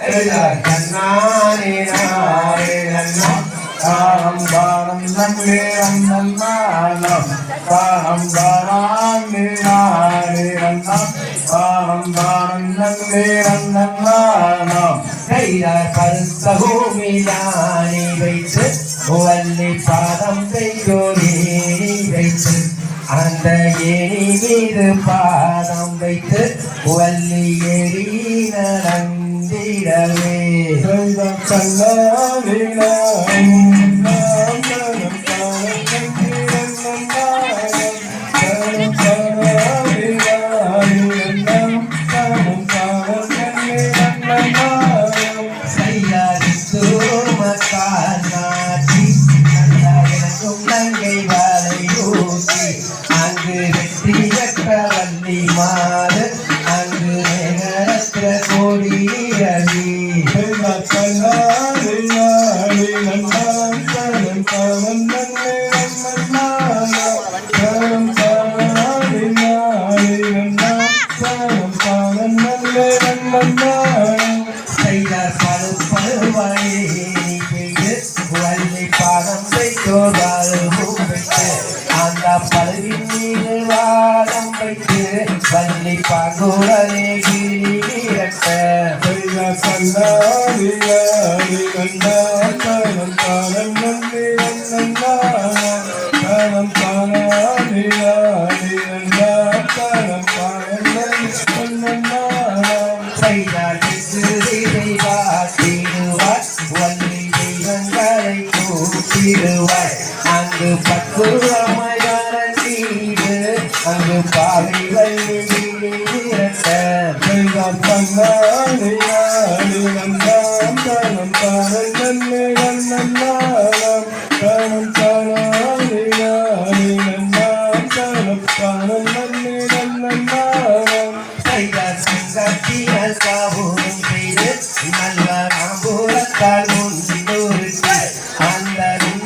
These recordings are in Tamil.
கண்ணானே நானே நன்னா தானம் தானம் நன்னே நன்னானம் தானம் தானானே நானே நன்னா கையார் பருத்த பூமி நானே வைத்து வள்ளி பாதம் கையோரே அந்த ஏணி மீது பாதம் வைத்து வள்ளி ஏறி நடந்திடவே செய்யாதித்து செய்தார் அங்கு பக்குவமையான நீடு அங்கு பாவை வள்ளி விரட்ட செய்தார்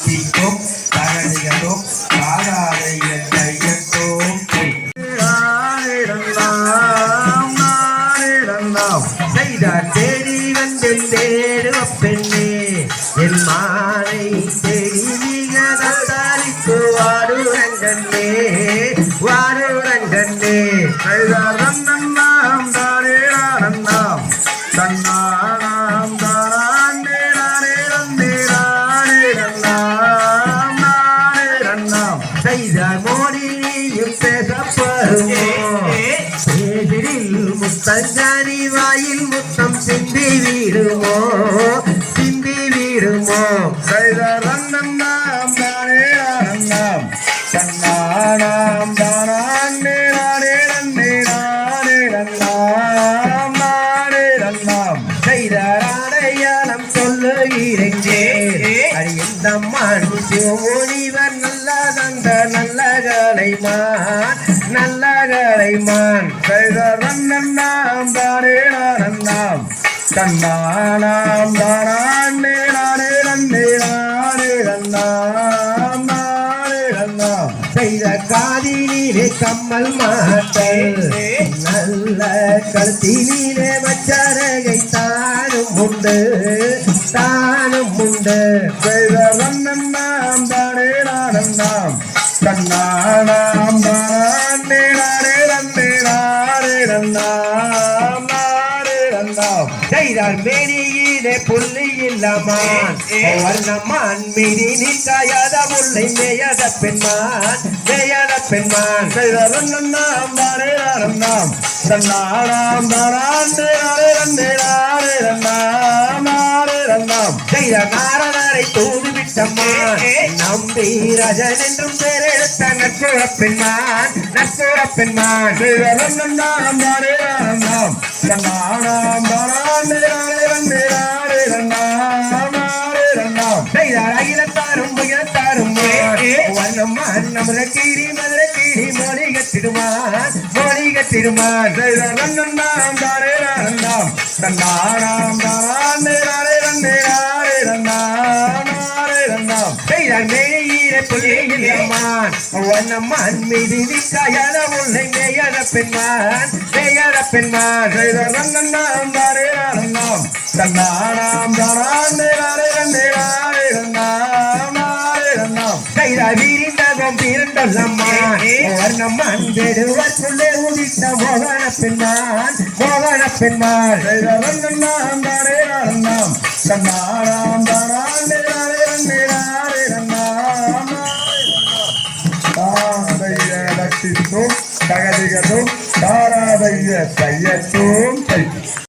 TikTok, hagan el. முத்தஞ்சாரி வாயில் முத்தம் சிந்தி வீடுமோ? சிந்தி வீடுமோ? கைதரன்னாம் தானே ஆனந்தாம் தன்னானாம் தானே நானே நந்தே நானே நன்னாம் நானே நன்னாம் செய்தார் அடையாளம் சொல்லுகிறேன் நல்ல தந்த நல்ல நல்ல கலைமான் கைதரன்னாம் தானே ஆனந்தாம் தன்னானாம் தானே நானே நந்தே நானே நன்னாம் நானே நன்னாம். செய்த காதினிலே கம்மல் மாட்டல் நல்ல கழுத்தினிலே மச்சரகை தான் தானும் உண்டு. தானும் உண்டு. செய்த ரன்னண்ணாம் தானே நானண்ணாம் தன்னானாம் தானே செய்தார் மேனியிலே புள்ளி இல்லாமான். வர்ணமான் மீறி நிற்காயாத முல்லை மேயத பெண்மான் மேயத பெண்மான். செய்த ரன்னண்ணாம் தானே நானண்ணாம் தன்னானாம் தானே நானே நன்னே நானே நன்னாம் நானே நன்னாம் செய்த நாரதரை தூது விட்டம்மான் நம்பி ரஜன் என்றும் பேரெடுத்த நட்புற பெண்மான் நட்புற பெண்மான். செய்த ரன்னண்ணாம் தானே நானண்ணாம் தன்னானாம் தானே நானே நன்னே மேலே வண்ணம்மான் மீது நிற்காயன முல்லை மேயத பெண்மான் மேயத பெண்மான் செய்த ரன்னண்ணாம் தானே நானண்ணாம் தன்னானாம் தானே நானே நன்னே நானே நன்னாம் நானே வீரிந்தகம் வண்ணம்மான் உதித்த மோகன பெண்மான் மோகன பெண்மான் தாரைய லட்சித்தும் தகதிகதும் தாராதைய தையத்தும் தை